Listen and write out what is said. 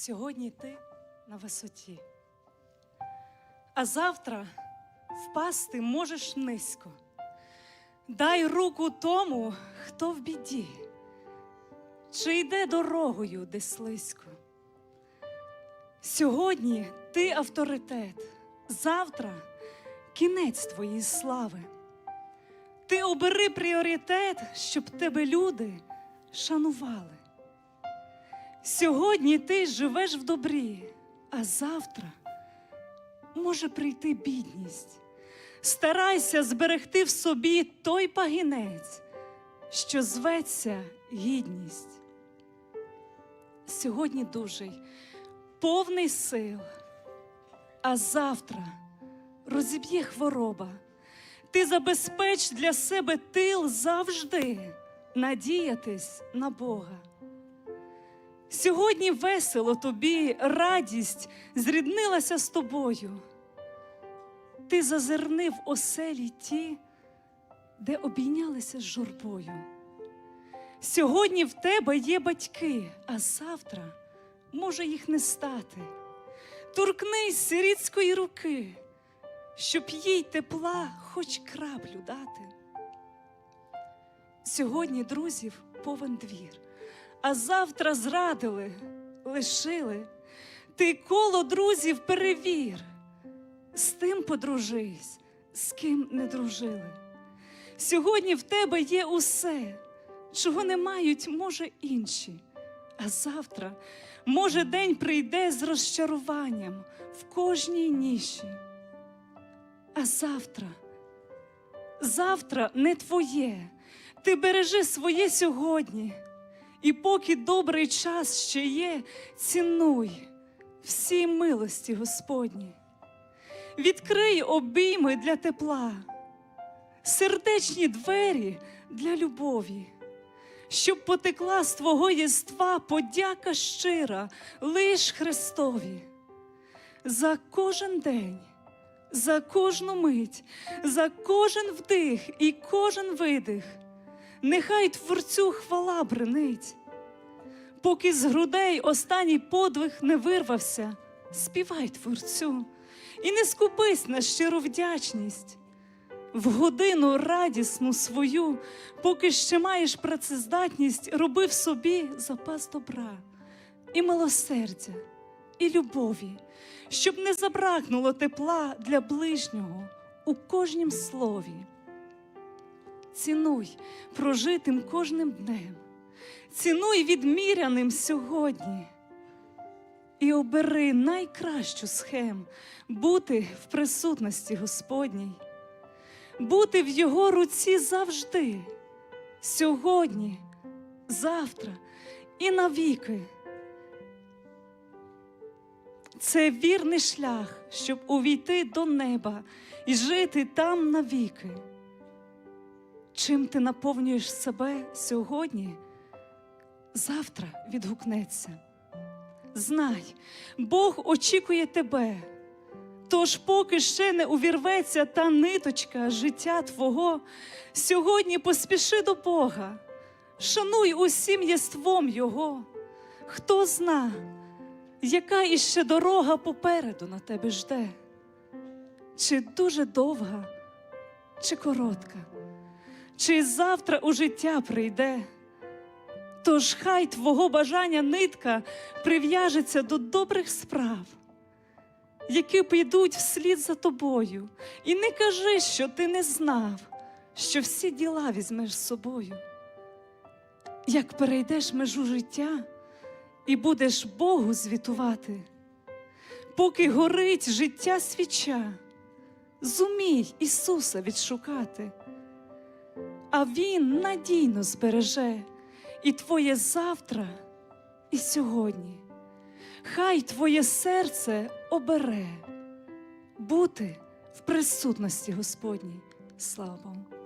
Сьогодні ти на висоті, а завтра впасти можеш низько. Дай руку тому, хто в біді, чи йде дорогою де слизько. Сьогодні ти авторитет, завтра кінець твоєї слави. Ти обери пріоритет, щоб тебе люди шанували. Сьогодні ти живеш в добрі, а завтра може прийти бідність. Старайся зберегти в собі той пагінець, що зветься гідність. Сьогодні дужий, повний сил, а завтра розіб'є хвороба. Ти забезпеч для себе тил завжди надіятись на Бога. Сьогодні весело тобі, радість зріднилася з тобою. Ти зазирни в оселі ті, де обійнялися з журбою. Сьогодні в тебе є батьки, а завтра може їх не стати. Торкнись сирітської руки, щоб їй тепла хоч краплю дати. Сьогодні друзів повен двір, а завтра зрадили, лишили. Ти коло друзів перевір, з тим подружись, з ким не дружили. Сьогодні в тебе є усе, чого не мають, може, інші. А завтра, може, день прийде з розчаруванням в кожній ніші. А завтра, завтра не твоє. Ти бережи своє сьогодні, і поки добрий час ще є, цінуй всі милості Господні. Відкрий обійми для тепла, сердечні двері для любові, щоб потекла з твого єства подяка щира лиш Христові. За кожен день, за кожну мить, за кожен вдих і кожен видих. Нехай Творцю хвала бренить, поки з грудей останній подвиг не вирвався, співай Творцю і не скупись на щиру вдячність. В годину радісну свою, поки ще маєш працездатність, роби в собі запас добра і милосердя, і любові, щоб не забракнуло тепла для ближнього у кожнім слові. Цінуй прожитим кожним днем, цінуй відміряним сьогодні і обери найкращу схем бути в присутності Господній, бути в Його руці завжди, сьогодні, завтра і навіки. Це вірний шлях, щоб увійти до неба і жити там навіки. Чим ти наповнюєш себе сьогодні, завтра відгукнеться. Знай, Бог очікує тебе. Тож, поки ще не увірветься та ниточка життя Твого, сьогодні поспіши до Бога, шануй усім єством Його. Хто зна, яка іще дорога попереду на тебе жде, чи дуже довга, чи коротка чи завтра у життя прийде. Тож хай твого бажання нитка прив'яжеться до добрих справ, які підуть вслід за тобою, і не кажи, що ти не знав, що всі діла візьмеш з собою. Як перейдеш межу життя і будеш Богу звітувати, поки горить життя свіча, зумій Ісуса відшукати а Він надійно збереже і твоє завтра, і сьогодні. Хай твоє серце обере бути в присутності Господній. Слава Богу.